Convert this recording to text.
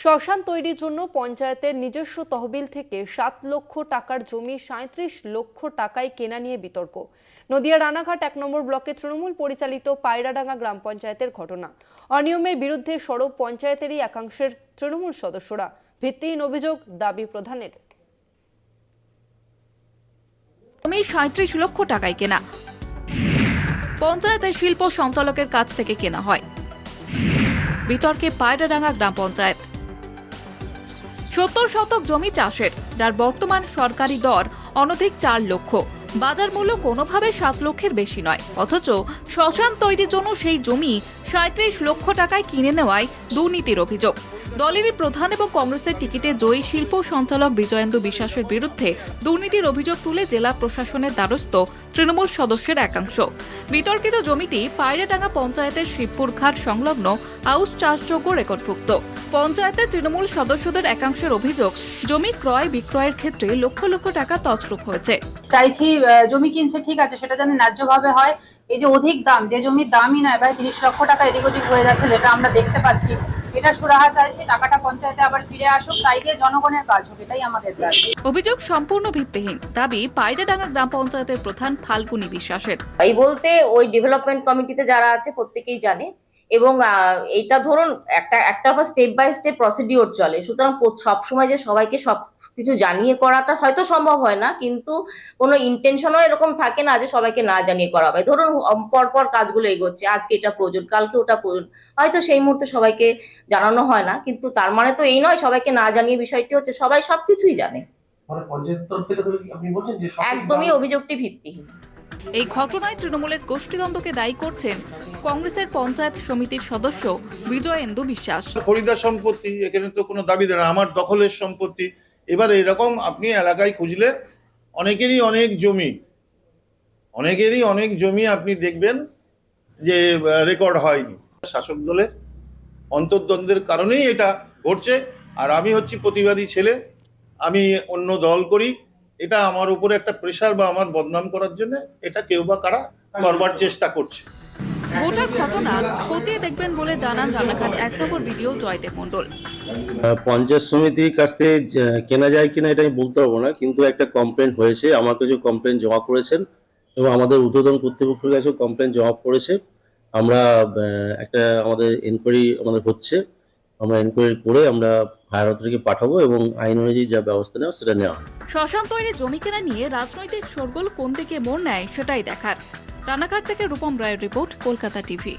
শ্মশান তৈরির জন্য পঞ্চায়েতের নিজস্ব তহবিল থেকে সাত লক্ষ টাকার জমি সাঁত্রিশ লক্ষ টাকায় কেনা নিয়ে বিতর্ক। নদিয়া রানাঘাট এক নম্বর ব্লকে তৃণমূল পরিচালিত পায়রাডাঙ্গা গ্রাম পঞ্চায়েতের ঘটনা। অনিয়মের বিরুদ্ধে সরব পঞ্চায়েতেরই একাংশের তৃণমূল সদস্যরা। ভিত্তিহীন অভিযোগ দাবি প্রধানের। জমি সাঁত্রিশ লক্ষ টাকায় কেনা। পঞ্চায়েতের শিল্প সঞ্চালকের কাছ থেকে কেনা হয়। বিতর্কে পায়রাডাঙ্গা গ্রাম পঞ্চায়েত। সত্তর শতক জমি চাষের, যার বর্তমান সরকারি দর অনধিক চার লক্ষ। বাজার মূল্য কোনোভাবে সাত লক্ষের বেশি নয়। অথচ শ্মশান তৈরির জন্য সেই জমি সাঁত্রিশ লক্ষ টাকায় কিনে নেওয়ায় দুর্নীতির অভিযোগ। দলেরই প্রধান এবং কংগ্রেসের টিকিটে জয়ী শিল্প সঞ্চালক বিজয়েন্দু বিশ্বাসের বিরুদ্ধে দুর্নীতির অভিযোগ তুলে জেলা প্রশাসনের দ্বারস্থ তৃণমূল সদস্যের একাংশ। বিতর্কিত জমিটি পায়রাডাঙ্গা পঞ্চায়েতের শিবপুর ঘাট সংলগ্ন আউস চাষযোগ্য রেকর্ডভুক্ত। পঞ্চায়েতের তৃণমূল সদস্যদের একাংশের অভিযোগ জমি ক্রয় বিক্রয়ের ক্ষেত্রে লক্ষ লক্ষ টাকা তছরূপ হয়েছে। চাইছি জমি কিনছে ঠিক আছে সেটা যেন ন্যায্যভাবে হয়। এই যে অধিক দাম যে জমির দামই নয় প্রায় তিরিশ লক্ষ টাকা এদিক ওদিক হয়ে যাচ্ছে যেটা আমরা দেখতে পাচ্ছি। এটা সুরাহা চাইছি টাকাটা পঞ্চায়েতে আবার ফিরে আসুক তাই দিয়ে জনগণের কাজ হোক এটাই আমাদের দাবি। অভিযোগ সম্পূর্ণ ভিত্তিহীন। দাবি পায়রাডাঙ্গা গ্রাম পঞ্চায়েতের প্রধান ফাল্গুনী বিশ্বাসের। এই বলতে ওই ডেভেলপমেন্ট কমিটিতে যারা আছে প্রত্যেকেই জানে এবং এইটা ধরুন একটা একটা স্টেপ বাই স্টেপ প্রসিডিওর চলে। সুতরাং সব সময় যে সবাইকে সব কিছু জানিয়ে করাটা হয়তো সম্ভব হয় না কিন্তু কোনো ইন্টেনশনও এরকম থাকে না যে সবাইকে না জানিয়ে করা হবে ধরুন পরপর কাজগুলো এগোচ্ছে আজকে এটা প্রয়োজন কালকে ওটা প্রয়োজন হয়তো সেই মুহূর্তে সবাইকে জানানো হয় না কিন্তু তার মানে তো এই নয় সবাইকে না জানিয়ে বিষয়টি হচ্ছে সবাই সবকিছুই জানে। মানে পঞ্চায়েত তরফ থেকে তাহলে কি আপনি বলছেন যে সঠিক একদমই অভিযোগটি ভিত্তিহীন। এই ঘটনায় তৃণমূলের গোষ্ঠীদ্বন্দ্বকে দায়ী করছেন কংগ্রেসের পঞ্চায়েত সমিতির সদস্য বিজয়েন্দু বিশ্বাস। খরিদার সম্পত্তি, এখানে তো কোনো দাবি দেয় আমার দখলের সম্পত্তি। এবার এরকম আপনি এলাকায় খুঁজলে অনেকেরই অনেক জমি, অনেকেরই অনেক জমি আপনি দেখবেন যে রেকর্ড হয়নি। শাসক দলের অন্তর্দ্বন্দ্বের কারণেই এটা ঘটছে। আর আমি হচ্ছি প্রতিবাদী ছেলে, আমি অন্য দল করি এটা আমার উপরে একটা প্রেশার বা আমার বদনাম করার জন্য এটা কেউ বা কারা করবার চেষ্টা করছে। গোটা ঘটনা খতিয়ে দেখবেন বলে জানান রানাঘাট। এক নম্বর ভিডিও জয়দেব মণ্ডল। আহ, পঞ্চায়েত সমিতির কাছ থেকে কেনা যায় কিনা এটা আমি বলতে পারব না কিন্তু একটা কমপ্লেন হয়েছে। আমার কাছে কমপ্লেন জমা করেছেন এবং আমাদের ঊর্ধ্বতন কর্তৃপক্ষের কাছেও কমপ্লেন জমা পড়েছে। আমরা একটা আমাদের এনকোয়ারি আমাদের হচ্ছে। আমরা এনকোয়ারি করে আমরা হায়ার অথরিটিকে পাঠাবো এবং আইন অনুযায়ী যা ব্যবস্থা নেওয়া সেটা নেওয়া হবে। শ্মশান তৈরি জমি কেনা নিয়ে রাজনৈতিক শোরগোল কোন দিকে মোড় নেয় সেটাই দেখার। রানাঘাট থেকে রূপম রায়ের রিপোর্ট, কলকাতা টিভি।